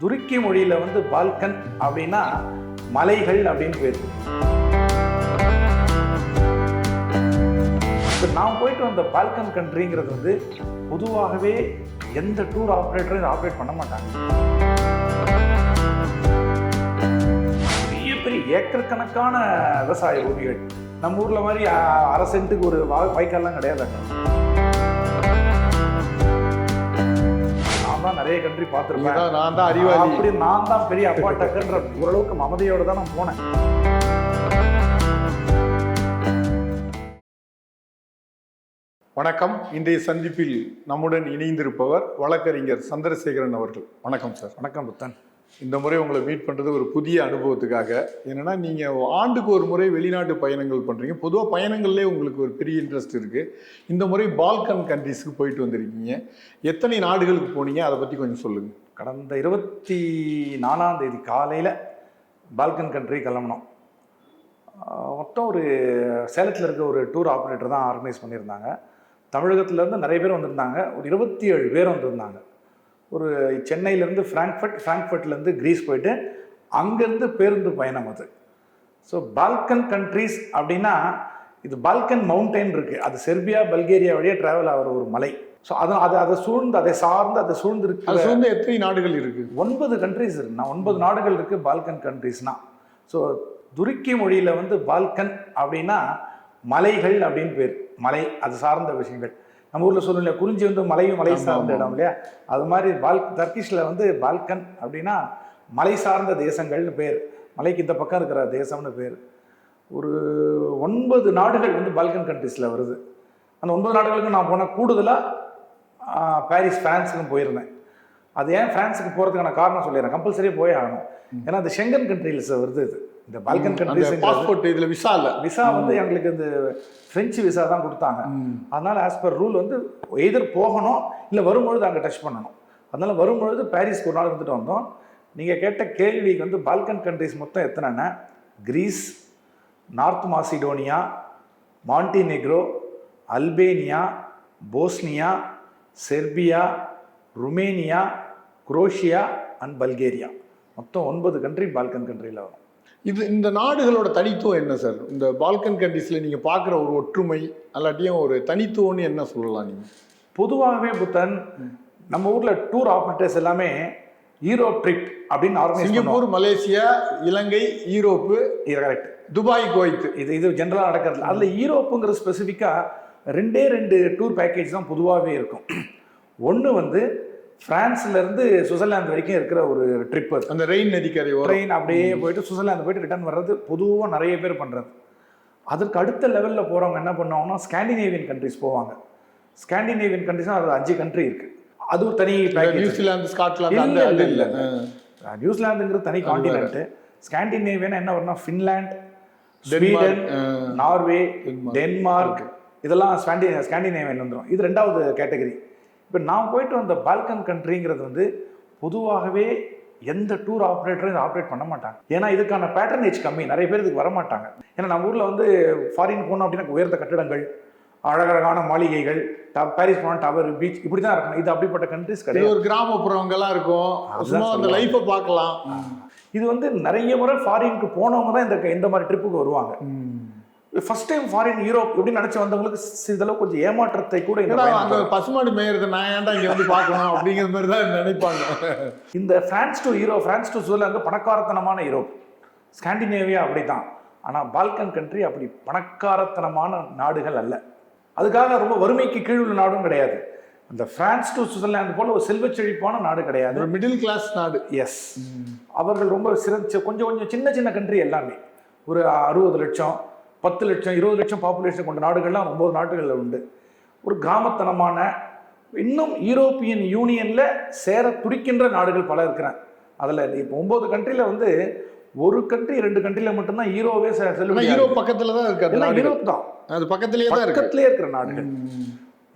துருக்கி மொழியில் வந்து பால்கன் அப்படின்னா மலைகள் அப்படின்னு பேர். இப்போ நான் போயிட்டு வந்த பால்கன் கண்ட்ரிங்கிறது வந்து பொதுவாகவே எந்த டூர் ஆப்ரேட்டரும் இதை ஆப்ரேட் பண்ண மாட்டாங்க. பெரிய பெரிய ஏக்கர் கணக்கான விவசாய பூமிகள் நம்ம ஊரில் மாதிரி அ- அரை சென்ட்டுக்கு ஒரு வாய்க்கால்லாம் கிடையாது நிறைய கண்ட்ரி பார்த்துருப்பேன். நான் தான் அறிவாளி. அப்படி நான் தான் பெரிய அப்பா டக்குன்ற ஓரளவுக்கு மமதையோட தான் நான் போனேன். வணக்கம். இன்றைய சந்திப்பில் நம்முடன் இணைந்திருப்பவர் வழக்கறிஞர் சந்திரசேகரன் அவர்கள். வணக்கம் சார். வணக்கம் புத்தன். இந்த முறை உங்களை மீட் பண்ணுறது ஒரு புதிய அனுபவத்துக்காக. என்னென்னா நீங்கள் ஆண்டுக்கு ஒரு முறை வெளிநாட்டு பயணங்கள் பண்ணுறீங்க பொதுவாக பயணங்கள்லேயே உங்களுக்கு ஒரு பெரிய இன்ட்ரெஸ்ட் இருக்குது இந்த முறை பால்கன் கண்ட்ரிஸ்க்கு போயிட்டு வந்திருக்கீங்க. எத்தனை நாடுகளுக்கு போனீங்க? அதை பற்றி கொஞ்சம் சொல்லுங்கள் கடந்த இருபத்தி நாலாம் தேதி காலையில் பால்கன் கண்ட்ரி கிளம்பினோம். மொத்தம் ஒரு சேலத்தில் இருக்க ஒரு டூர் ஆப்ரேட்டர் தான் ஆர்கனைஸ் பண்ணியிருந்தாங்க. தமிழகத்துலேருந்து நிறைய பேர் வந்திருந்தாங்க. ஒரு இருபத்தி ஏழு பேர் வந்திருந்தாங்க. ஒரு சென்னையிலேருந்து ஃப்ராங்க்ஃபர்ட் ஃப்ராங்க்ஃபர்ட்லேருந்து கிரீஸ் போயிட்டு அங்கேருந்து பேருந்து பயணம் அது. ஸோ பால்கன் கண்ட்ரீஸ் அப்படின்னா இது பால்கன் மவுண்டைன் இருக்குது அது செர்பியா பல்கேரியா வழியாக ட்ராவல் ஆகிற ஒரு மலை. ஸோ அது அதை அதை சூழ்ந்து அதை சார்ந்து அதை சூழ்ந்து அது இருக்கிற வந்து எத்தனை நாடுகள் இருக்குது ஒன்பது கண்ட்ரிஸ் இருக்கு. நான் ஒன்பது நாடுகள் இருக்கு பால்கன் கண்ட்ரிஸ்னா ஸோ துருக்கி மொழியில வந்து பால்கன் அப்படின்னா மலைகள் அப்படின்னு பேர். மலை அது சார்ந்த விஷயங்கள். நம்ம ஊர்ல சொல்லணும் இல்லையா குறிஞ்சி வந்து மலையும் மலை சார்ந்த. இடம் இல்லையா? அது மாதிரி பால் தர்கிஷ்ல வந்து பால்கன் அப்படின்னா மலை சார்ந்த தேசங்கள்னு பேர். மலைக்கு இந்த பக்கம் இருக்கிற தேசம்னு பேர். ஒரு ஒன்பது நாடுகள் வந்து பால்கன் கண்ட்ரிஸில் வருது. அந்த ஒன்பது நாடுகளுக்கு நான் போன கூடுதலாக பாரிஸ் ஃப்ரான்ஸுக்கும் போயிருந்தேன். அது ஏன் ஃப்ரான்ஸுக்கு போகிறதுக்கான காரணம் சொல்லிடுறேன். கம்பல்சரியாக போயே ஆகணும். ஏன்னா அது ஷெங்கன் கண்ட்ரிஸ் வருது இது. இந்த பால்கன் கண்ட்ரிஸ் பாஸ்போர்ட் இதில் விசா இல்லை. விசா வந்து எங்களுக்கு இந்த ஃப்ரெஞ்சு விசா தான் கொடுத்தாங்க. அதனால ஆஸ் பர் ரூல் வந்து எதிர் போகணும் இல்லை வரும்பொழுது அங்கே டச் பண்ணணும். அதனால வரும்பொழுது பாரிஸ்க்கு ஒரு நாள் இருந்துட்டு வந்தோம். நீங்கள் கேட்ட கேள்விக்கு வந்து பால்கன் கண்ட்ரிஸ் மொத்தம் எத்தனைன்னா? Greece North Macedonia Montenegro Albania Bosnia Serbia Romania Croatia and Bulgaria மொத்தம் ஒன்பது கண்ட்ரி பால்கன் கண்ட்ரியில் வரும். இது இந்த நாடுகளோட தனித்துவம் என்ன சார் இந்த பால்கன் கண்ட்ரிஸில் நீங்கள் பார்க்குற ஒரு ஒற்றுமை அல்லாட்டியும் ஒரு தனித்துவம்னு என்ன சொல்லலாம் நீங்கள் பொதுவாகவே புத்தன் நம்ம ஊர்ல டூர் ஆப்ரேட்டர்ஸ் எல்லாமே யூரோப் ட்ரிப் அப்படின்னு பண்ணுவோம். சிங்கப்பூர் மலேசியா இலங்கை ஈரோப்பு இது கரெக்ட் துபாய் குவைத். இது இது ஜென்ரலாக நடக்கிறது. அதில் யூரோப்புங்கிற ஸ்பெசிஃபிக்காக ரெண்டே ரெண்டு டூர் பேக்கேஜ் தான் பொதுவாகவே இருக்கும். ஒன்று வந்து பிரான்ஸ்ல இருந்து சுவிட்சர்லாந்து வரைக்கும் இருக்கிற ஒரு ட்ரிப் அது. அந்த ரெயின் நதிக்கரை ட்ரெயின் அப்படியே போயிட்டு சுவிட்சர்லாந்து போயிட்டு ரிட்டர்ன் வர்றது பொதுவாக நிறைய பேர் பண்ணுறது அதற்கு அடுத்த லெவலில் போகிறவங்க என்ன பண்ணுவாங்கன்னா ஸ்காண்டினேவியன் கண்ட்ரிஸ் போவாங்க. ஸ்காண்டினேவியன் கண்ட்ரிஸ்னால் அது அஞ்சு கண்ட்ரி இருக்குது அது ஒரு தனி நியூசிலாந்து ஸ்காட்லாந்து அந்த இல்ல, இல்ல, இல்லை. நியூசிலாந்துங்கிறது தனி அது காண்டினென்ட் ஸ்காண்டினேவியன் என்ன வரும்னா ஃபின்லாண்ட் ஸ்வீடன் நார்வே டென்மார்க். இதெல்லாம் ஸ்காண்டி ஸ்காண்டினேவியன் வந்துடும் இது ரெண்டாவது கேட்டகரி இப்போ நான் போயிட்டு வந்த பால்கன் கண்ட்ரிங்கிறது வந்து பொதுவாகவே எந்த டூர் ஆப்ரேட்டரும் இதை ஆப்ரேட் பண்ண மாட்டாங்க. ஏன்னா இதுக்கான பேட்டர்னேஜ் கம்மி. நிறைய பேர் இதுக்கு வர மாட்டாங்க ஏன்னா நம்ம ஊரில் வந்து ஃபாரின் போனோம் அப்படின்னா உயர்ந்த கட்டிடங்கள் அழகழகான மாளிகைகள் ட- பாரிஸ் போனால் டவர் பீச் இப்படி தான் இருக்கணும். இது அப்படிப்பட்ட கண்ட்ரிஸ் கிடையாது. ஒரு கிராமப்புறவங்கெல்லாம் இருக்கும். சும்மா அந்த. லைஃப்பை பார்க்கலாம். இது வந்து நிறைய முறை ஃபாரினுக்கு போனவங்க தான் இந்த இந்த மாதிரி ட்ரிப்புக்கு வருவாங்க. ஃபர்ஸ்ட் டைம் ஃபாரின் யூரோப் எப்படி நினைச்சு வந்தவங்களுக்கு சிறிதளவு கொஞ்சம் ஏமாற்றத்தை கூட அந்த. பசுமாடு மேயறதை நான் ஏன்டா இங்க வந்து பார்க்கணும் அப்படிங்கிற மாதிரி தான் நினைப்பாங்க. இந்த France to euro France to Switzerland பணக்காரத்தனமான Europe Scandinavia அப்படிதான் ஆனா பால்கன் கண்ட்ரி அப்படி பணக்காரத்தனமான நாடுகள் அல்ல. அதுக்காக ரொம்ப வறுமைக்கு கீழ் உள்ள நாடும் கிடையாது. இந்த பிரான்ஸ் டு சுவிட்சர்லாந்து போல ஒரு செல்வச் செழிப்பான நாடு கிடையாது. ஒரு மிடில் கிளாஸ் நாடு. எஸ் அவர்கள் ரொம்ப சிறந்த கொஞ்சம் கொஞ்சம் சின்ன சின்ன கண்ட்ரி எல்லாமே. ஒரு அறுபது லட்சம் பத்து லட்சம் இருபது லட்சம் பாப்புலேஷன் கொண்ட நாடுகள்லாம் ஒம்பது நாடுகளில் உண்டு. ஒரு கிராமத்தனமான இன்னும் யூரோப்பியன் யூனியனில் சேர துடிக்கின்ற நாடுகள் பல இருக்கிறாங்க அதில் இப்போ ஒம்பது கண்ட்ரியில் வந்து ஒரு கண்ட்ரி ரெண்டு கண்ட்ரியில் மட்டும்தான் ஈரோவே செ- ஆனா செல்லுபடி யூரோப் பக்கத்துல தான் இருக்கு அந்த எல்லாம் நாடுகள். யூரோப் தான். அது பக்கத்திலேயே தான் இருக்கு. பக்கத்திலே இருக்கிற நாடுகள்.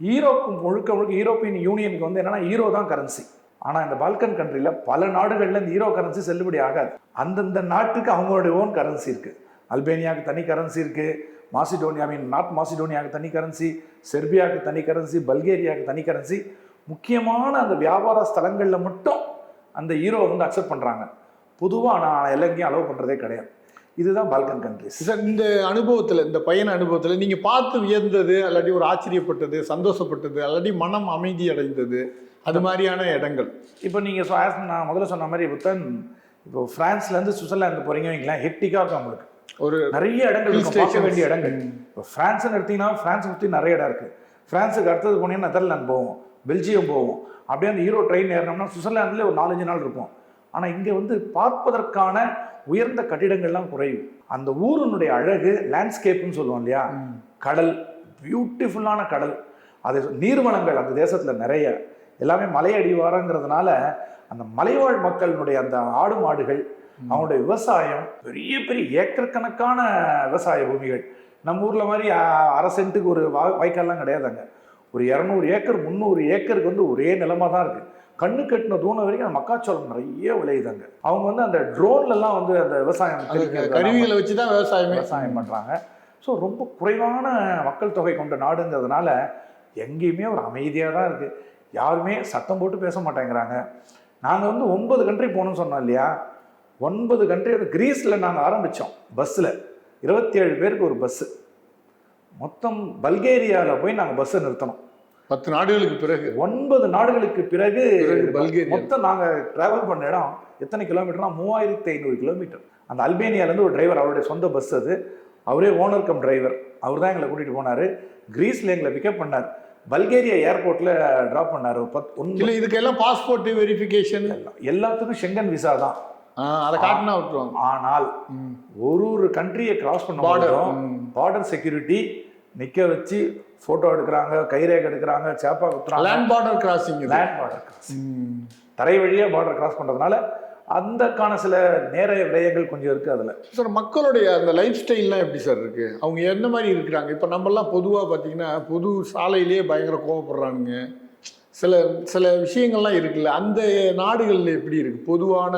ஈரோப்பு முழுக்க முழுக்க யூரோப்பியன் யூனியனுக்கு வந்து என்னன்னா ஈரோ தான் கரன்சி ஆனால் இந்த பால்கன் கண்ட்ரியில் பல நாடுகளில் இந்த ஈரோ கரன்சி செல்லுபடி ஆகாது. அந்தந்த நாட்டுக்கு அவங்களுடைய ஓன் கரன்சி இருக்கு. அல்பேனியாவுக்கு தனி கரன்சி இருக்கு. மாசிடோனியா மீன் நார்த் மாசிடோனியாவுக்கு தனி கரன்சி செர்பியாவுக்கு தனி கரன்சி பல்கேரியாவுக்கு தனி கரன்சி முக்கியமான அந்த வியாபார ஸ்தலங்களில் மட்டும் அந்த ஹீரோ வந்து அக்செப்ட் பண்ணுறாங்க பொதுவாக நான் எல்லாத்தையும் அலோவ் பண்ணுறதே கிடையாது. இதுதான் பால்கன் கண்ட்ரிஸ் சார் இந்த அனுபவத்தில் இந்த பயண அனுபவத்தில் நீங்கள் பார்த்து வியந்தது அல்லாட்டி ஒரு ஆச்சரியப்பட்டது சந்தோஷப்பட்டது அல்லாட்டி மனம் அமைதி அடைந்தது அது மாதிரியான இடங்கள். இப்போ நீங்கள் நான் முதல்ல சொன்ன மாதிரி புத்தன் இப்போ ஃப்ரான்ஸ்லேருந்து சுவிட்சர்லாந்து போகிறீங்க வைங்களேன் ஹெக்டிக்காக இருக்கும் உங்களுக்கு. ஒரு நிறைய இடங்கள் இருக்கும், பார்க்க. வேண்டிய இடங்கள். இப்போ ஃப்ரான்ஸ்னு எடுத்தீங்கன்னா ஃப்ரான்ஸ் சுற்றி நிறைய இடம் இருக்குது ஃப்ரான்ஸுக்கு அடுத்தது போனீங்கன்னா நெதர்லாந்து போவோம் பெல்ஜியம் போவோம். அப்படியே அந்த ஹீரோ ட்ரெயின் ஏறினோம்னா சுவிட்சர்லாந்துலேயே ஒரு நாலஞ்சு நாள் இருக்கும். ஆனால் இங்கே வந்து பார்ப்பதற்கான உயர்ந்த கட்டிடங்கள்லாம் குறைவு. அந்த ஊரினுடைய அழகு லேண்ட்ஸ்கேப்னு சொல்லுவோம் இல்லையா? கடல் பியூட்டிஃபுல்லான கடல். அது நீர்வளங்கள் அந்த தேசத்தில் நிறைய. எல்லாமே மலை அடிவாரங்கிறதுனால அந்த மலைவாழ் மக்களினுடைய அந்த ஆடு மாடுகள் அவங்களுடைய விவசாயம் பெரிய பெரிய ஏக்கர் கணக்கான விவசாய பூமிகள். நம்ம ஊரில் மாதிரி அரை சென்ட்டுக்கு ஒரு வா வாய்க்கால்லாம் கிடையாதுங்க. ஒரு இரநூறு ஏக்கர் முந்நூறு ஏக்கருக்கு வந்து ஒரே நிலமா தான் இருக்குது கண்ணு கட்டின தூணம் வரைக்கும் மக்காச்சோளம் நிறைய விளையுதாங்க. அவங்க வந்து அந்த ட்ரோன்லலாம் வந்து அந்த விவசாயம் கருவிகளை வச்சு தான் விவசாயமே. விவசாயம் பண்ணுறாங்க ஸோ ரொம்ப குறைவான மக்கள் தொகை கொண்ட நாடுங்கிறதுனால எங்கேயுமே ஒரு அமைதியாக தான் இருக்குது யாருமே சத்தம் போட்டு பேச மாட்டேங்கிறாங்க. நாங்கள் வந்து ஒன்பது கண்ட்ரி போகணும்னு சொன்னோம் இல்லையா? ஒன்பது கண்ட்ரி அது கிரீஸில் நாங்கள் ஆரம்பித்தோம் பஸ்ஸில் இருபத்தி ஏழு பேருக்கு ஒரு பஸ்ஸு. மொத்தம் பல்கேரியாவில் போய் நாங்கள் பஸ்ஸை நிறுத்தணும் பத்து நாடுகளுக்கு பிறகு. ஒன்பது நாடுகளுக்கு பிறகு மொத்தம் நாங்கள் டிராவல் பண்ண இடம் எத்தனை கிலோமீட்டர்னா மூவாயிரத்தி ஐநூறு கிலோமீட்டர் அந்த அல்பேனியாலேருந்து ஒரு டிரைவர் அவருடைய சொந்த பஸ் அது. அவரே ஓனர் கம் டிரைவர் அவர் தான் எங்களை கூட்டிகிட்டு போனார். கிரீஸில் எங்களை பிக்கப் பண்ணார். பல்கேரியா ஏர்போர்ட்டில் ட்ராப் பண்ணார். பத் ஒன்று இதுக்கெல்லாம் பாஸ்போர்ட் வெரிஃபிகேஷன் எல்லாத்துக்கும் ஷெங்கன் விசா தான். அதை காட்டினா விட்டுருவாங்க. ஆனால். ஒரு ஒரு கண்ட்ரியை கிராஸ் Border. பண்ணும்போதும் ம். பார்டர் செக்யூரிட்டி நிற்க வச்சு ஃபோட்டோ எடுக்கிறாங்க கைரேகை எடுக்கிறாங்க சேப்பா குத்துறாங்க. லேண்ட் பார்டர் கிராசிங் இது. லேண்ட் பார்டர் கிராஸ் தரை வழியாக பார்டர் கிராஸ் பண்ணுறதுனால அந்தக்கான சில நேர விடயங்கள் கொஞ்சம் இருக்குது அதில். சார் மக்களுடைய அந்த லைஃப் ஸ்டைல்லாம் எப்படி சார் இருக்கு? அவங்க என்ன மாதிரி இருக்கிறாங்க? இப்போ நம்மலாம் பொதுவாக பார்த்தீங்கன்னா பொது சாலையிலேயே பயங்கர கோவப்படுறானுங்க. சில சில விஷயங்கள்லாம் இருக்குல்ல அந்த நாடுகளில் எப்படி இருக்கு? பொதுவான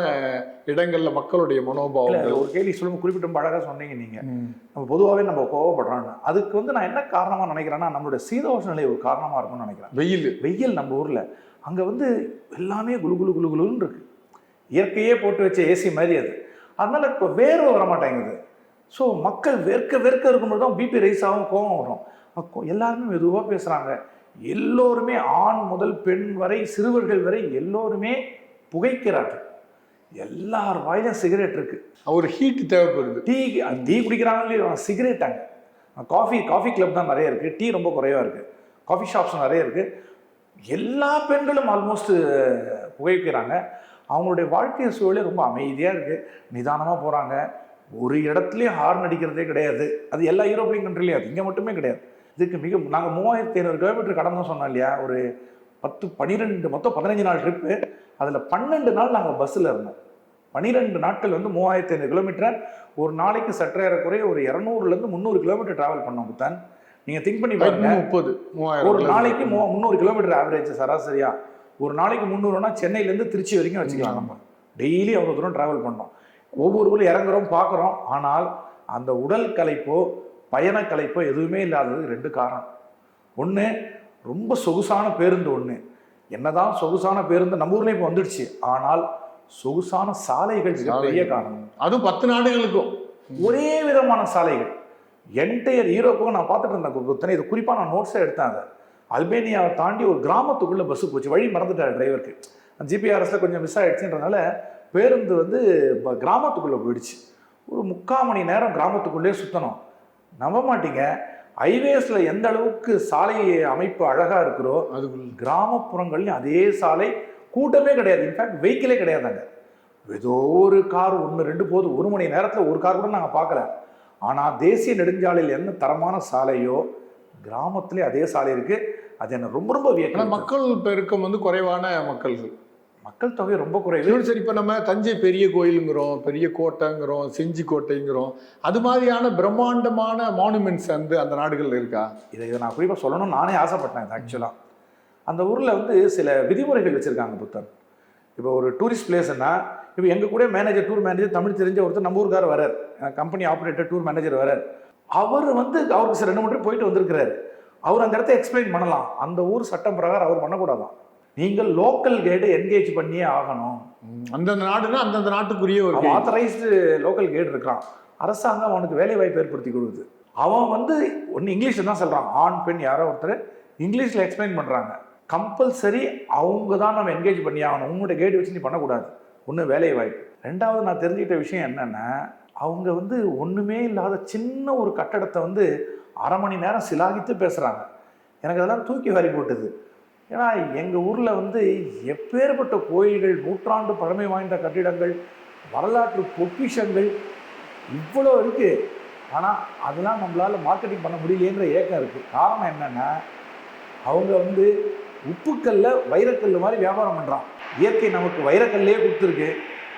இடங்கள்ல மக்களுடைய மனோபாவங்கள். ஒரு கேள்வி சொல்லுங்க குறிப்பிட்ட அழகாக சொன்னீங்க நீங்கள் ம். நம்ம பொதுவாகவே நம்ம கோவப்படுறோம்னு. அதுக்கு வந்து நான் என்ன காரணமாக நினைக்கிறேன்னா நம்மளுடைய சீதோஷ நிலை ஒரு காரணமாக இருக்கும்னு நினைக்கிறேன். வெயில். வெயில் நம்ம ஊரில். அங்கே வந்து எல்லாமே குளு குளு குளு குளுன்னு இருக்கு. இயற்கையே போட்டு வச்ச ஏசி மாதிரி அது. அதனால இப்போ வேர்வை வர மாட்டேங்குது ஸோ மக்கள் வேர்க்க வேர்க்க இருக்கும்போது தான் பிபி ரைஸ் ஆகும் கோவம் வரும். எல்லாருமே மெதுவாக பேசுகிறாங்க எல்லோருமே ஆண் முதல் பெண் வரை சிறுவர்கள் வரை எல்லோருமே புகைக்கிறார்கள். எல்லார் வாயிலும் சிகரெட் இருக்கு. ஒரு ஹீட் தேவைப்படுது. டீ டீ குடிக்கிறாங்களே சிகரெட் அங்கே. காஃபி காஃபி கிளப் தான் நிறைய இருக்குது டீ ரொம்ப குறைவாக இருக்குது காஃபி ஷாப்ஸ் நிறைய இருக்குது எல்லா பெண்களும் ஆல்மோஸ்ட் புகைக்கிறாங்க. அவங்களுடைய வாழ்க்கை சூழலே ரொம்ப அமைதியாக இருக்குது நிதானமாக போகிறாங்க ஒரு இடத்துலையும் ஹார்ன் அடிக்கிறதே கிடையாது. அது எல்லா யூரோப்பியன் கண்ட்ரிலையும் அது. இங்கே மட்டுமே கிடையாது. இதுக்கு மிக நாங்கள் மூவாயிரத்தி ஐநூறு கிலோமீட்டர் கடந்தோம் சொன்னோம் இல்லையா? ஒரு பத்து பன்னிரெண்டு மொத்தம் பதினஞ்சு நாள் ட்ரிப்பு அதில் பன்னெண்டு நாள் நாங்கள் பஸ்ஸில் இருந்தோம். பன்னிரெண்டு நாட்கள் வந்து மூவாயிரத்தி ஐநூறு கிலோமீட்டர் ஒரு நாளைக்கு சற்றே குறைய ஒரு இரநூறுலேருந்து முந்நூறு கிலோமீட்டர் டிராவல் பண்ணோம் புத்தான். நீங்கள் திங்க் பண்ணி பாருங்க. முப்பது ஒரு. நாளைக்கு மூ முந்நூறு கிலோமீட்டர் ஆவரேஜ் சராசரியா. ஒரு நாளைக்கு முந்நூறுனா சென்னையிலேருந்து திருச்சி வரைக்கும் வச்சுக்கலாம் நம்ம. டெய்லி அவ்வளோ தூரம் டிராவல் பண்ணோம். ஒவ்வொரு ஊரில் இறங்குறோம் பார்க்குறோம். ஆனால் அந்த உடல் களைப்போ பயண களைப்போ எதுவுமே இல்லாதது ரெண்டு காரணம். ஒன்று ரொம்ப சொகுசான பேருந்து ஒன்று என்னதான் சொகுசான பேருந்து நம்ம ஊர்லேயும் இப்போ வந்துடுச்சு. ஆனால் சொகுசான சாலைகள் பெரிய காரணம். அதுவும் பத்து நாடுகளுக்கும். ஒரே விதமான சாலைகள். என்டையர் யூரோப்புக்கும் நான் பார்த்துட்டு இருந்தேன். குத்தனை இது குறிப்பாக நான் நோட்ஸே எடுத்தேன் அதை. அல்பேனியாவை தாண்டி ஒரு கிராமத்துக்குள்ளே பஸ்ஸு போச்சு. வழி மறந்துட்டார் டிரைவருக்கு ஜிபிஆர்எஸ்ல கொஞ்சம் மிஸ் ஆயிடுச்சுன்றதுனால பேருந்து வந்து கிராமத்துக்குள்ளே போயிடுச்சு. ஒரு முக்கால் மணி நேரம் கிராமத்துக்குள்ளே சுற்றணும் நம்ப மாட்டீங்க. ஹைவேஸில் எந்த அளவுக்கு சாலை அமைப்பு அழகாக இருக்கிறோ அதுக்குள்ள. கிராமப்புறங்கள்லையும் அதே சாலை கூட்டமே கிடையாது. இன்ஃபேக்ட் வெஹிக்கிளே கிடையாதுங்க ஏதோ ஒரு கார் ஒன்று ரெண்டு போது ஒரு மணி நேரத்தில் ஒரு கார் கூட நாங்கள் பார்க்கல. ஆனால் தேசிய நெடுஞ்சாலையில் என்ன தரமான சாலையோ கிராமத்திலே அதே சாலை இருக்கு. அது என்ன ரொம்ப ரொம்ப ஆனா வியக்க மக்கள் பெருக்கம் வந்து குறைவான மக்கள்கள். மக்கள் தொகை ரொம்ப குறைவு. சரி இப்போ நம்ம தஞ்சை பெரிய கோயிலுங்கிறோம் பெரிய கோட்டைங்கிறோம் செஞ்சி கோட்டைங்கிறோம் அது மாதிரியான பிரம்மாண்டமான மானுமெண்ட்ஸ் வந்து அந்த நாடுகள்ல இருக்கா? இதை இதை நான் குறிப்பாக சொல்லணும்னு நானே ஆசைப்பட்டேன் இது ஆக்சுவலாக அந்த ஊரில் வந்து சில விதிமுறைகள் வச்சுருக்காங்க புத்தன் இப்போ ஒரு டூரிஸ்ட் பிளேஸ்னா இப்போ எங்கள் கூட மேனேஜர் டூர் மேனேஜர் தமிழ் தெரிஞ்ச ஒருத்தர் நம்ம ஊருக்கார் வரார். கம்பெனி ஆப்ரேட்டர் டூர் மேனேஜர் வரார். அவர் வந்து அவருக்கு சில ரெண்டு மூணு போயிட்டு வந்திருக்கிறாரு. அவர் அந்த இடத்த எக்ஸ்பிளைன் பண்ணலாம். அந்த ஊர் சட்டம் பிரகாரம் அவர் பண்ணக்கூடாதான். நீங்கள் லோக்கல் கைடு என்கேஜ் பண்ணியே ஆகணும். அந்தந்த நாடுனா அந்தந்த நாட்டுக்குரிய ஒரு. ஆத்தரைஸ்டு லோக்கல் கைடு இருக்கான் அரசாங்கம் அவனுக்கு வேலை வாய்ப்பு ஏற்படுத்தி கொடுக்குது. அவன் வந்து ஒன்று இங்கிலீஷில் தான் சொல்கிறான் ஆண் பெண் யாரோ ஒருத்தர் இங்கிலீஷில் எக்ஸ்பிளைன் பண்ணுறாங்க கம்பல்சரி அவங்க தான் நம்ம என்கேஜ் பண்ணி ஆகணும். உங்களோட கைடு வச்சு நீ பண்ணக்கூடாது. ஒன்று வேலை வாய்ப்பு. ரெண்டாவது நான் தெரிஞ்சுக்கிட்ட விஷயம் என்னென்னா அவங்க வந்து ஒன்றுமே இல்லாத சின்ன ஒரு கட்டடத்தை வந்து அரை மணி நேரம் சிலாகித்து பேசுகிறாங்க எனக்கு அதெல்லாம் தூக்கி வாரி போட்டுது. ஏன்னா எங்கள் ஊரில் வந்து எப்பேற்பட்ட கோயில்கள் நூற்றாண்டு பழமை வாய்ந்த கட்டிடங்கள் வரலாற்று பொக்கிஷங்கள் இவ்வளோ இருக்குது ஆனால் அதெல்லாம் நம்மளால் மார்க்கெட்டிங் பண்ண முடியலையேன்ற ஏக்கம் இருக்குது காரணம் என்னென்னா அவங்க வந்து உப்புக்கல்ல வைரக்கல் மாதிரி வியாபாரம் பண்ணுறான் இயற்கை நமக்கு வைரக்கல்லே கொடுத்துருக்கு.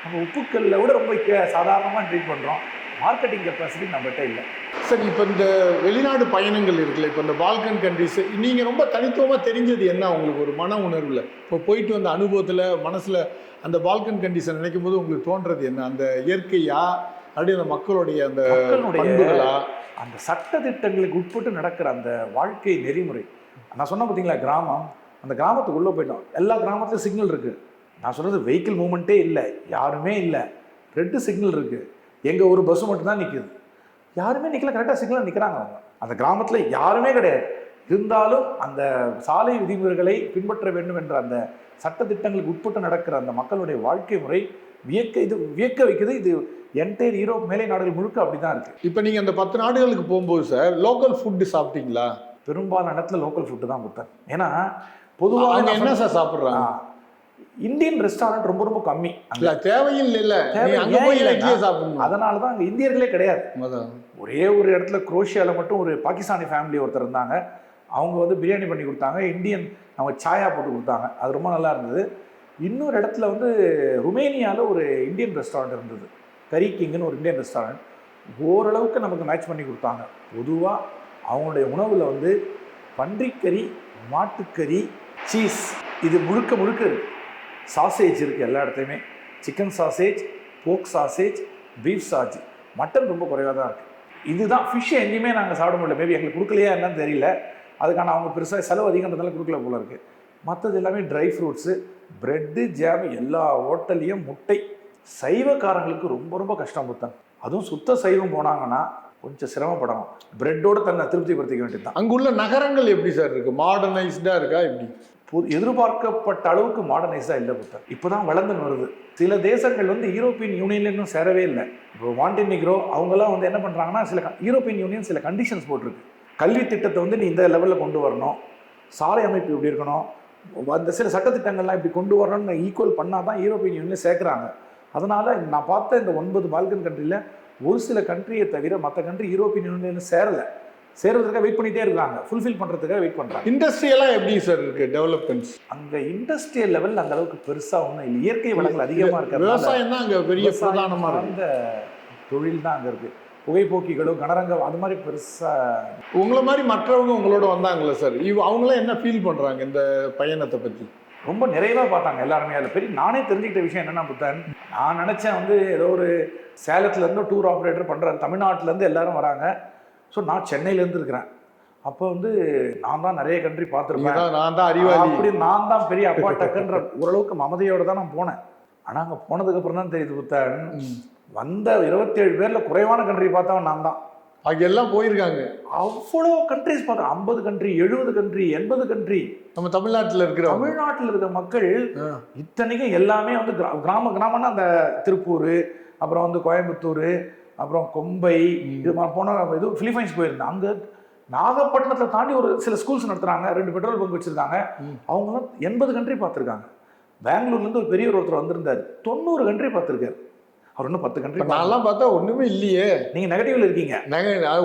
நம்ம உப்புக்கல்லை விட ரொம்ப கே- சாதாரணமாக ட்ரீட் பண்ணுறோம் மார்க்கெட்டிங் கெப்பாசிட்டி நம்மகிட்ட இல்லை. சரி இப்போ இந்த வெளிநாடு பயணங்கள் இருக்குல்ல இப்போ இந்த பால்கன் கண்ட்ரிஸ் நீங்கள் ரொம்ப தனித்துவமாக தெரிஞ்சது என்ன உங்களுக்கு? ஒரு மன உணர்வில்? இப்போ போயிட்டு வந்த அனுபவத்தில் மனசில் அந்த பால்கன் கண்ட்ரிஸை நினைக்கும் போது உங்களுக்கு தோன்றது என்ன? அந்த இயற்கையா? அப்படியே அந்த மக்களுடைய அந்த பண்புகளா? அந்த சட்ட திட்டங்களுக்கு உட்பட்டு நடக்கிற அந்த வாழ்க்கை நெறிமுறை. நான் சொன்ன பார்த்தீங்களா கிராமம். அந்த கிராமத்துக்குள்ளே போயிட்டோம். எல்லா கிராமத்துலையும் சிக்னல் இருக்குது நான் சொல்கிறது வெஹிக்கிள் மூமெண்ட்டே இல்லை. யாருமே இல்லை. ரெட்டு சிக்னல் இருக்குது எங்கள் ஒரு பஸ்ஸு மட்டும்தான் நிற்குது யாருமே நிற்கல கரெக்டாக சிக்னல் நிற்கிறாங்க அவங்க. அந்த கிராமத்தில் யாருமே கிடையாது. இருந்தாலும் அந்த சாலை விதிமுறைகளை பின்பற்ற வேண்டும் என்ற அந்த சட்ட திட்டங்களுக்கு உட்பட்டு நடக்கிற அந்த மக்களுடைய வாழ்க்கை முறை வியக்க இது வியக்க வைக்குது. இது என்டையர் யூரோப் மேலை நாடுகள் முழுக்க அப்படி தான் இருக்குது இப்போ நீங்கள் அந்த பத்து நாடுகளுக்கு போகும்போது சார் லோக்கல் ஃபுட்டு சாப்பிட்டீங்களா? பெரும்பாலான இடத்துல லோக்கல் ஃபுட்டு தான் புத்தன். ஏன்னா பொதுவாக என்ன சார் சாப்பிட்றாங்க? இந்தியன் ரெஸ்டாரண்ட் ரொம்ப ரொம்ப கம்மி. அங்க. இல்ல தேவையில்லை இல்ல. அங்க போய் இட்லியை சாப்பிடணும். அதனால தான் அங்கே இந்தியர்களே கிடையாது. ஒரே ஒரு இடத்துல குரோஷியாவில் மட்டும் ஒரு பாகிஸ்தானி ஃபேமிலி ஒருத்தர் இருந்தாங்க. அவங்க வந்து பிரியாணி பண்ணி கொடுத்தாங்க. இந்தியன் அவங்க சாயா போட்டு கொடுத்தாங்க. அது ரொம்ப நல்லா இருந்தது. இன்னொரு இடத்துல வந்து ருமேனியாவில் ஒரு இந்தியன் ரெஸ்டாரண்ட் இருந்தது. கரி கிங்னு ஒரு இந்தியன் ரெஸ்டாரண்ட். ஓரளவுக்கு நமக்கு மேட்ச் பண்ணி கொடுத்தாங்க. பொதுவாக அவங்களுடைய உணவில் வந்து பன்றிக்கறி மாட்டுக்கறி சீஸ் இது முழுக்க முழுக்க இருக்கு. சாசேஜ் இருக்குது எல்லா இடத்துலையுமே. Chicken sausage pork sausage beef sausage mutton ரொம்ப குறைவாக தான் இருக்குது இதுதான் ஃபிஷ் எங்கேயுமே நாங்கள் சாப்பிட முடியல. மேபி எங்களுக்கு கொடுக்கலையா என்னன்னு தெரியல. அதுக்கான அவங்க பெருசாக செலவு அதிகன்றதால கொடுக்கல போல இருக்குது மற்றது எல்லாமே ட்ரை ஃப்ரூட்ஸு ப்ரெட்டு ஜாம் எல்லா ஹோட்டல்லையும் முட்டை. சைவக்காரங்களுக்கு ரொம்ப ரொம்ப கஷ்டம் புத்தன். அதுவும் சுத்த சைவம் போனாங்கன்னா கொஞ்சம் சிரமப்படணும். பிரெட்டோட தன்னை திருப்திப்படுத்திக்க வேண்டியது தான் அங்குள்ள நகரங்கள் எப்படி சார் இருக்குது மாடர்னைஸ்டாக இருக்கா? எப்படி? எதிர்பார்க்கப்பட்ட அளவுக்கு மாடர்னைஸாக இல்லை புத்தர். இப்போ தான் வளர்ந்துன்னு வருது. சில தேசங்கள் வந்து யூரோப்பியன் யூனியன்ல இன்னும் சேரவே இல்லை. இப்போ வாண்டினிக்ரோ அவங்கெல்லாம் வந்து என்ன பண்ணுறாங்கன்னா சில யூரோப்பியன் யூனியன் சில கண்டிஷன்ஸ் போட்டிருக்கு. கல்வி திட்டத்தை வந்து நீ இந்த லெவலில் கொண்டு வரணும். சாலை அமைப்பு இப்படி இருக்கணும்? அந்த சில சட்டத்திட்டங்கள்லாம் இப்படி கொண்டு வரணும்னு ஈக்குவல் பண்ணால் தான் யூரோப்பியன் யூனியன் சேர்க்குறாங்க. அதனால் நான் பார்த்த இந்த ஒன்பது பால்கன் கண்ட்ரியில் ஒரு சில கண்ட்ரியை தவிர மற்ற கண்ட்ரி யூரோப்பியன் யூனியன் சேரலை. சேர்றதுக்காக வெயிட் பண்ணிகிட்டே இருக்காங்க. ஃபுல்ஃபில் பண்ணுறதுக்காக வெயிட் பண்ணுறாங்க இண்டஸ்ட்ரியலா எப்படி சார் இருக்கு டெவலப்மெண்ட்ஸ் அங்க இண்டஸ்ட்ரியல் லெவல் அந்த அளவுக்கு பெருசா ஒன்றும் இல்லை. இயற்கை வளங்கள் அதிகமா இருக்கிறதுனால விவசாயம் தான் அங்க பெரிய விவசாயம் பிரதானமா இருக்கு. சார்ந்த தொழில் தான் அங்க இருக்கு. புகைப்போக்கிகளும் கனரங்கம் அது மாதிரி பெருசா உங்களை மாதிரி மற்றவங்க உங்களோட வந்தாங்கல்ல சார் இவ அவங்களாம் என்ன ஃபீல் பண்றாங்க இந்த பயணத்தை பத்தி? ரொம்ப நிறைவா பார்த்தாங்க எல்லாருமே. அதில் பெரிய நானே தெரிஞ்சுக்கிட்ட விஷயம் என்னன்னா புத்தன் நான் நினைச்சேன் வந்து ஏதோ ஒரு சேலத்துல இருந்து டூர் ஆப்ரேட்டர் பண்றாரு. தமிழ்நாட்டுல இருந்து எல்லாரும் வராங்க. ஸோ நான் சென்னையில இருந்து இருக்கிறேன் அப்போ வந்து நான் தான் நிறைய கண்ட்ரி பார்த்துருப்பேன். நான் தான் அறிவாளி. அப்படி நான் தான் பெரிய அப்பா டக்குன்ற ஓரளவுக்கு மமதையோட தான் நான் போனேன். ஆனா அங்க போனதுக்கு அப்புறம் தான் தெரியுது புத்தன். வந்த இருபத்தேழு பேர்ல குறைவான கண்ட்ரி பார்த்தவன் நான் தான். அங்க எல்லாம் போயிருக்காங்க. அவ்வளோ கண்ட்ரிஸ் பார்த்தேன் ஐம்பது கண்ட்ரி எழுபது கண்ட்ரி எண்பது கண்ட்ரி நம்ம தமிழ்நாட்டுல இருக்கிறவங்க தமிழ்நாட்டில் இருக்க மக்கள். இத்தனைக்கும் எல்லாமே வந்து கிரா- கிராம கிராமம்னா அந்த திருப்பூர் அப்புறம் வந்து கோயம்புத்தூர் அப்புறம் கொம்பை இது போன இது பிலிப்பைன்ஸ் போயிருந்தேன். அங்கே நாகப்பட்டினத்தை தாண்டி ஒரு சில ஸ்கூல்ஸ் நடத்துறாங்க. ரெண்டு பெட்ரோல் பங்க் வச்சிருக்காங்க. அவங்களாம் எண்பது கண்ட்ரி பார்த்துருக்காங்க. பெங்களூர்லேருந்து ஒரு பெரியவர் ஒருத்தர் வந்திருந்தார். தொண்ணூறு கண்ட்ரி பார்த்துருக்காரு. அவர் இன்னும் பத்து கண்ட்ரி நான்லாம் பார்த்தா ஒண்ணுமே இல்லையே. நீங்கள் நெகட்டிவ்ல இருக்கீங்க.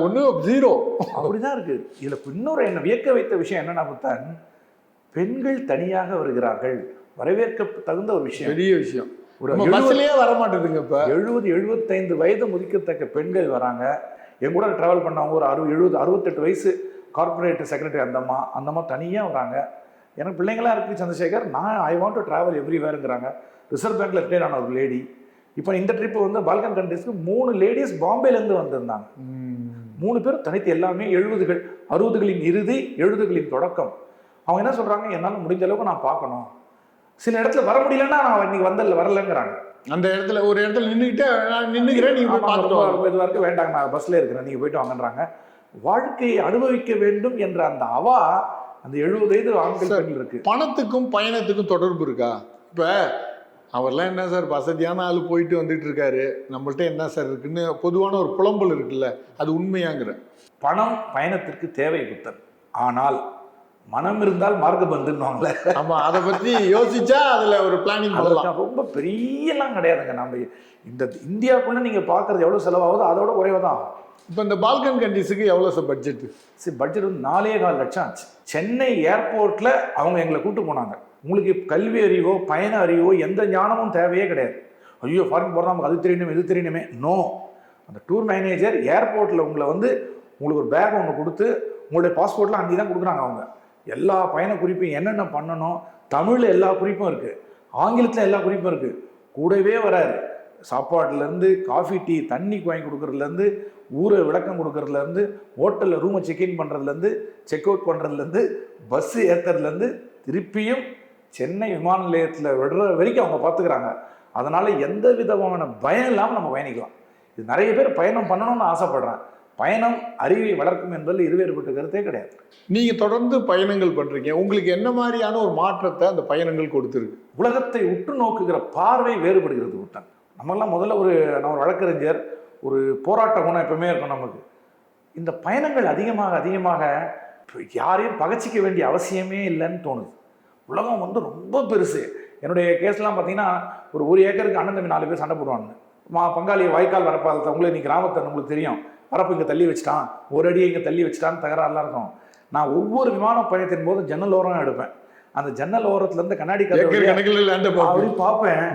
ஒன்றும் ஜீரோ அப்படிதான் இருக்கு. இதுல இன்னொரு என்ன வியக்க வைத்த விஷயம் என்னன்னா புத்தன் பெண்கள் தனியாக வருகிறார்கள். வரவேற்க தகுந்த ஒரு விஷயம். பெரிய விஷயம். ஒரு பஸ்லயே வர மாட்டேதுங்க இப்ப. எழுபது எழுபத்தைந்து வயது முதிக்கத்தக்க பெண்கள் வராங்க. என் கூட ட்ராவல் பண்ணவங்க ஒரு அறுபது எழுபது அறுபத்தெட்டு வயசு கார்ப்பரேட் செக்ரட்டரி அந்தம்மா அந்தம்மா தனியாக வராங்க. எனக்கு பிள்ளைங்களா இருக்கு சந்திரசேகர். நான் ஐ வாண்ட் டு ட்ராவல் எவ்ரிவேருங்கிறாங்க ரிசர்வ் பேங்க்ல ரிட்டையர் ஆன ஒரு லேடி இப்போ இந்த ட்ரிப் வந்து பால்கன் கண்ட்ரிஸ்க்கு மூணு லேடிஸ் பாம்பேலேருந்து வந்திருந்தாங்க. மூணு பேரும் தனித்து எல்லாமே எழுபதுகள் அறுபதுகளின் இறுதி எழுபதுகளின் தொடக்கம். அவங்க என்ன சொல்றாங்க? என்னால் முடிஞ்ச அளவுக்கு நான் பார்க்கணும். சில இடத்துல வர முடியலன்னா நான் இன்னைக்கு வந்தல வரலங்கிறாங்க. அந்த இடத்துல ஒரு இடத்துல நின்றுக்கிட்டு நான் நின்றுக்கிறேன் நீங்க போய் பார்த்துட்டு இதுவா இருக்கு. வேண்டாங்க நான் பஸ்ல இருக்கிறேன் நீங்க போயிட்டு வாங்கன்றாங்க. வாழ்க்கையை அனுபவிக்க வேண்டும் என்ற அந்த அவா அந்த எழுபது வயது ஆண்கள் இருக்கு பணத்துக்கும் பயணத்துக்கும் தொடர்பு இருக்கா? இப்ப அவர்லாம் என்ன சார் வசதியான ஆள் போயிட்டு வந்துட்டு இருக்காரு. நம்மள்ட்ட என்ன சார் இருக்குன்னு பொதுவான ஒரு புலம்பல் இருக்குல்ல அது உண்மையாங்கிற. பணம் பயணத்திற்கு தேவை புத்தன் ஆனால் மனம் இருந்தால் மார்க்கபந்துன்னுவாங்களே ஆமா அதை பத்தி யோசிச்சா அதுல ஒரு பிளானிங் பண்ணலாம் ரொம்ப பெரியலாம் கிடையாதுங்க. நம்ம இந்த இந்தியாவுக்குள்ள நீங்க பார்க்கறது எவ்வளவு செலவாகுதோ அதோட குறைவா தான் ஆகும். இப்போ இந்த பால்கன் கண்ட்ரிஸுக்கு எவ்வளோ சார் பட்ஜெட் சரி பட்ஜெட் வந்து நாலே கால் லட்சம் ஆச்சு. சென்னை ஏர்போர்ட்ல அவங்க எங்களை கூட்டு போனாங்க. உங்களுக்கு கல்வி அறிவோ பயண அறிவோ எந்த ஞானமும் தேவையே கிடையாது. ஐயோ ஃபாரின் போகிறதா நமக்கு அது தெரியணுமே இது தெரியணுமே. நோ அந்த டூர் மேனேஜர் ஏர்போர்ட்டில் உங்களை வந்து உங்களுக்கு ஒரு பேக் ஒன்று கொடுத்து உங்களுடைய பாஸ்போர்ட்லாம் அங்கே தான் கொடுக்குறாங்க அவங்க. எல்லா பயண குறிப்பையும் என்னென்ன பண்ணணும்? தமிழில் எல்லா குறிப்பும் இருக்குது ஆங்கிலத்தில் எல்லா குறிப்பும் இருக்குது கூடவே வராரு. சாப்பாடுலேருந்து காஃபி டீ தண்ணி வாங்கி கொடுக்குறதுலேருந்து ஊரை விளக்கம் கொடுக்கறதுலேருந்து ஹோட்டலில் ரூமை செக்இன் பண்ணுறதுலேருந்து செக் அவுட் பண்ணுறதுலேருந்து பஸ்ஸு ஏற்றுறதுலேருந்து திருப்பியும் சென்னை விமான நிலையத்தில் விடுற வரைக்கும் அவங்க பார்த்துக்கிறாங்க. அதனால் எந்த விதமான பயம் இல்லாமல் நம்ம பயணிக்கலாம். இது நிறைய பேர் பயணம் பண்ணணும்னு ஆசைப்பட்றேன். பயணம் அறிவை வளர்க்கும் என்பதில் இருவேறுபட்ட கருத்தே கிடையாது. நீங்க தொடர்ந்து பயணங்கள் பண்றீங்க. உங்களுக்கு என்ன மாதிரியான ஒரு மாற்றத்தை அந்த பயணங்கள் கொடுத்துருக்கு? உலகத்தை உற்று நோக்குகிற பார்வை வேறுபடுகிறது புத்தன் நம்மெல்லாம் முதல்ல ஒரு நான் ஒரு வழக்கறிஞர் ஒரு போராட்ட குணம் எப்பவுமே இருக்கும் நமக்கு. இந்த பயணங்கள் அதிகமாக அதிகமாக யாரையும் பகச்சிக்க வேண்டிய அவசியமே இல்லைன்னு தோணுது. உலகம் வந்து ரொம்ப பெருசு. என்னுடைய கேஸ்லாம் பார்த்தீங்கன்னா ஒரு ஒரு ஏக்கருக்கு அண்ணன் தம்பி நாலு பேர் சண்டை போடுவாங்க மா பங்காளி வாய்க்கால் வரப்பாத உங்களுக்கு நீ கிராமத்தை உங்களுக்கு தெரியும். வரப்பு இங்கே தள்ளி வச்சுட்டான். ஒரு அடி இங்கே தள்ளி வச்சுட்டான்னு தகராறுலாம் இருக்கும். நான் ஒவ்வொரு விமான பயணத்தின் போது ஜன்னல் ஓரம் எடுப்பேன். அந்த ஜன்னல் ஓரத்துலேருந்து கண்ணாடி அப்படி பார்ப்பேன்.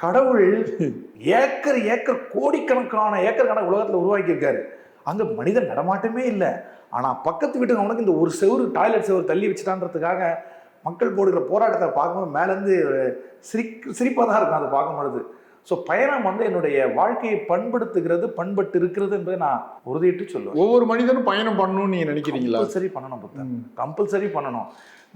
கடவுள் ஏக்கர் ஏக்கர் கோடிக்கணக்கான ஏக்கர் கணக்கு உலகத்துல உருவாக்கி இருக்காரு அங்க மனிதன் நடமாட்டமே இல்லை. ஆனா பக்கத்து வீட்டுக்கு அவனுக்கு இந்த ஒரு செவுரு டாய்லெட் செவுரு தள்ளி வச்சுட்டான்றதுக்காக மக்கள் போடுகிற போராட்டத்தை பார்க்கும்போது மேலேருந்து சிரிக் சிரிப்பாக தான் இருக்கும் அதை பார்க்கும் பொழுது ஸோ பயணம் வந்து என்னுடைய வாழ்க்கையை பண்படுத்துகிறது பண்பட்டு இருக்கிறது என்பதை நான் உறுதியிட்டு சொல்லுவேன். ஒவ்வொரு மனிதனும் பயணம் பண்ணணும்னு நீங்க நினைக்கிறீங்களா? கம்பல்சரி பண்ணணும் புத்தன் கம்பல்சரி பண்ணணும்.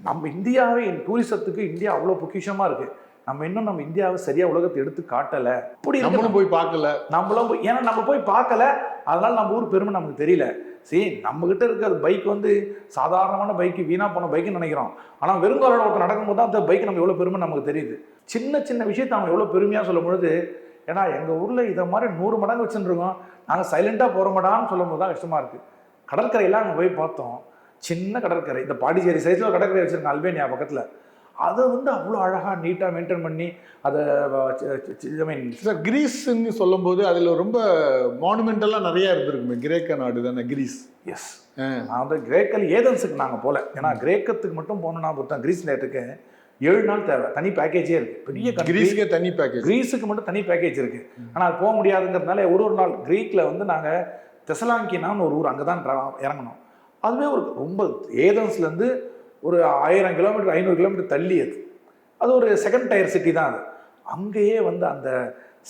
நம்ம இந்தியாவே டூரிசத்துக்கு இந்தியா அவ்வளோ பொக்கிஷமா இருக்கு. நம்ம இன்னும் நம்ம இந்தியாவை சரியா உலகத்தை எடுத்து காட்டல. அப்படி நம்மளும் போய் பார்க்கல. நம்மளும் போய் ஏன்னா நம்ம போய் பார்க்கல. அதனால நம்ம ஊர் பெருமை நமக்கு தெரியல. சரி நம்ம கிட்ட இருக்க அது பைக் வந்து சாதாரணமான பைக்கு வீணா போன பைக்குன்னு நினைக்கிறோம். ஆனா வெறுங்காலோட ஒருத்தர் நடக்கும்போது தான் அந்த பைக் நம்ம எவ்வளவு பெருமை நமக்கு தெரியுது. சின்ன சின்ன விஷயத்தை அவங்க எவ்வளவு பெருமையா சொல்லும் பொழுது ஏன்னா எங்க ஊர்ல இதை மாதிரி நூறு மடங்கு வச்சுருக்கோம் நாங்க சைலண்டா போறோமடான்னு சொல்லும் போது தான் கஷ்டமா இருக்கு. கடற்கரையெல்லாம் அங்கே போய் பார்த்தோம். சின்ன கடற்கரை. இந்த பாண்டிச்சேரி சைஸ்ல ஒரு கடற்கரை வச்சிருக்கோம் அல்பேனியா பக்கத்துல. அதை வந்து அவ்வளோ அழகா நீட்டா மெயின்டைன் பண்ணி அதை ஐ மீன் சார் கிரீஸ்ன்னு சொல்லும்போது அதுல ரொம்ப மானுமெண்டெல்லாம் நிறைய இருந்திருக்குமே. கிரேக்க நாடு தானே கிரீஸ் எஸ் நான் வந்து கிரேக்கல் ஏதன்ஸுக்கு நாங்கள் போகல ஏன்னா கிரேக்கத்துக்கு மட்டும் போனோம்னா புத்தம் கிரீஸ் நேட்டுக்கு ஏழு நாள் தேவை. தனி பேக்கேஜே இருக்கு. பெரிய. கிரீஸ்க்கே தனி பேக்கேஜ் கிரீஸுக்கு மட்டும் தனி பேக்கேஜ் இருக்கு. ஆனால் அது போக முடியாதுங்கிறதுனால ஒரு ஒரு நாள் கிரீக்கில் வந்து நாங்கள் தெசலாங்கினான்னு ஒரு ஊர் அங்கே தான் இறங்கணும் அதுவே ஒரு ரொம்ப ஏதன்ஸ்லேருந்து ஒரு ஆயிரம் கிலோமீட்டர் ஐநூறு கிலோமீட்டர் தள்ளி அது. அது ஒரு செகண்ட் டயர் சிட்டி தான் அது. அங்கேயே வந்து அந்த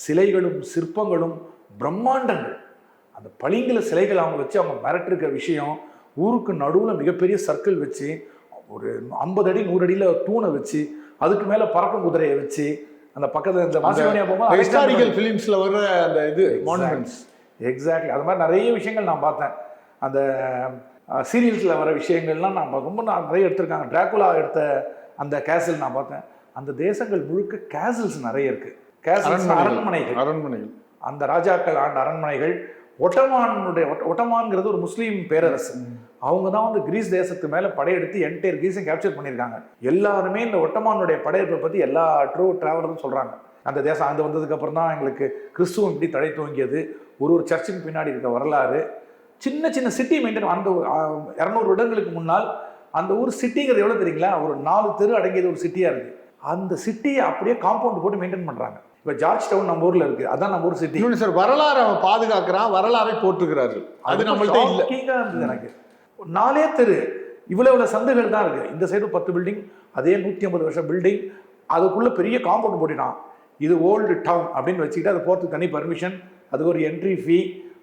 சிலைகளும் சிற்பங்களும் பிரம்மாண்டங்கள் அந்த பளிங்குல சிலைகள் அவங்க வச்சு அவங்க மிரட்டிருக்க விஷயம் ஊருக்கு நடுவில் மிகப்பெரிய சர்க்கிள் வச்சு ஒரு ஐம்பது அடி நூறு அடியில் தூணை வச்சு அதுக்கு மேலே பறக்கும் குதிரையை வச்சு அந்த பக்கத்தில் இந்த மாசிமோனியா போகும்போது ஹிஸ்டாரிக்கல் ஃபிலிம்ஸ்ல வர்ற அந்த இது மானுமெண்ட்ஸ் எக்ஸாக்ட்லி அது மாதிரி நிறைய விஷயங்கள் நான் பார்த்தேன். அந்த சீரியல்ஸில் வர விஷயங்கள்லாம் நான் ரொம்ப நான் நிறைய எடுத்திருக்காங்க. டிராகுலா எடுத்த அந்த கேசல் நான் பார்த்தேன். அந்த தேசங்கள் முழுக்க கேசல்ஸ் நிறைய இருக்கு. கேசல்ஸ் அரண்மனைகள். அரண்மனைகள். அந்த ராஜாக்கள் ஆண்ட அரண்மனைகள் ஒட்டமானுடைய ஒட்ட- ஒட்டமான்ங்கிறது ஒரு முஸ்லீம் பேரரசு. அவங்க தான் வந்து கிரீஸ் தேசத்து மேல படையெடுத்து என்டையர் கிரீஸை கேப்சர் பண்ணியிருக்காங்க. எல்லாருமே இந்த ஒட்டமானுடைய படையெடுப்பை பத்தி எல்லா ட்ரூ டிராவலரும் சொல்றாங்க. அந்த தேசம் அது வந்ததுக்கு அப்புறம் தான் எங்களுக்கு கிறிஸ்துவம் இப்படி தடை துவங்கியது. ஒரு ஒரு சர்ச்சுக்கு பின்னாடி இருக்க வரலாறு. சின்ன சின்ன சிட்டி மெயின்டைன் அந்த இரநூறு வருடங்களுக்கு முன்னால் அந்த ஊர் சிட்டிங்கிறது எவ்வளோ தெரியுங்களா? ஒரு நாலு தெரு அடங்கியது ஒரு சிட்டியாக இருக்குது அந்த சிட்டியை அப்படியே காம்பவுண்ட் போட்டு மெயின்டைன் பண்ணுறாங்க இப்போ ஜார்ஜ் டவுன் நம்ம ஊரில் இருக்குது அதான் நம்ம ஊர் சிட்டி இன்னொன்று சார் வரலாறு அவன் பாதுகாக்கிறான் வரலாறை போட்டுக்கிறார்கள் அது நம்மள்ட்ட இல்ல. இருந்தது எனக்கு. நாலே தெரு. இவ்வளவு இவ்வளவு சந்துகள் தான் இருக்கு. இந்த சைடு பத்து பில்டிங் அதே நூற்றி ஐம்பது வருஷம் பில்டிங் அதுக்குள்ள பெரிய காம்பவுண்ட் போட்டினான் இது ஓல்டு டவுன் அப்படின்னு வச்சுக்கிட்டு அது போகிறதுக்கு தனி பர்மிஷன் அதுக்கு ஒரு என்ட்ரி ஃபீ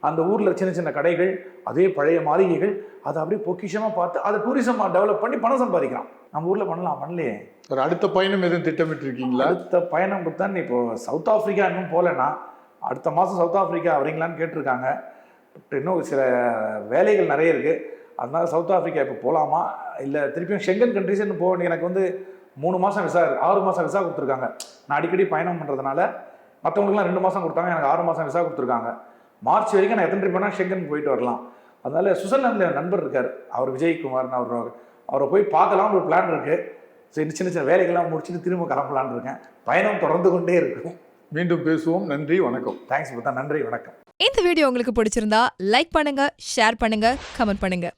அந்த ஊரில் சின்ன சின்ன கடைகள் அதே பழைய மாளிகைகள் அதை அப்படியே பொக்கிஷமாக பார்த்து அதை டூரிசமாக டெவலப் பண்ணி பணம் சம்பாதிக்கலாம் நம்ம ஊரில் பண்ணலாம் பண்ணலையே. ஒரு அடுத்த பயணம் எதுவும் திட்டமிட்டு இருக்கீங்களா அடுத்த பயணம் தான் இப்போ சவுத் ஆப்பிரிக்கா இன்னும் போகலன்னா அடுத்த மாதம் சவுத் ஆப்பிரிக்கா வரீங்களான்னு கேட்டிருக்காங்க. பட் இன்னும் சில வேலைகள் நிறைய இருக்குது அதனால சவுத் ஆப்பிரிக்கா இப்போ போகலாமா இல்லை திருப்பியும் ஷெங்கன் கண்ட்ரிஸ் இன்னும் போக எனக்கு வந்து மூணு மாதம் விசா ஆறு மாதம் விசா கொடுத்துருக்காங்க. நான் அடிக்கடி பயணம் பண்ணுறதுனால மற்றவங்களுக்குலாம் ரெண்டு மாதம் கொடுத்தாங்க. எனக்கு ஆறு மாதம் விசா கொடுத்துருக்காங்க. மார்ச் வரைக்கும் நான் எத்தனை ட்ரிப் வேணால் ஷெங்கன் போயிட்டு வரலாம். அதனால சுவிட்சர்லாந்தில் நண்பர் இருக்கார். அவர் விஜய்குமார்னு அவர் அவரை போய் பார்க்கலாம்னு ஒரு பிளான் இருக்குது சரி சின்ன சின்ன வேலைகள்லாம் முடிச்சுட்டு திரும்ப கிளம்பலான்னு இருக்கேன். பயணம் தொடர்ந்து கொண்டே இருக்கும். மீண்டும் பேசுவோம். நன்றி வணக்கம். தேங்க்ஸ் புத்தா. நன்றி வணக்கம். இந்த வீடியோ உங்களுக்கு பிடிச்சிருந்தா லைக் பண்ணுங்க ஷேர் பண்ணுங்க கமெண்ட் பண்ணுங்க.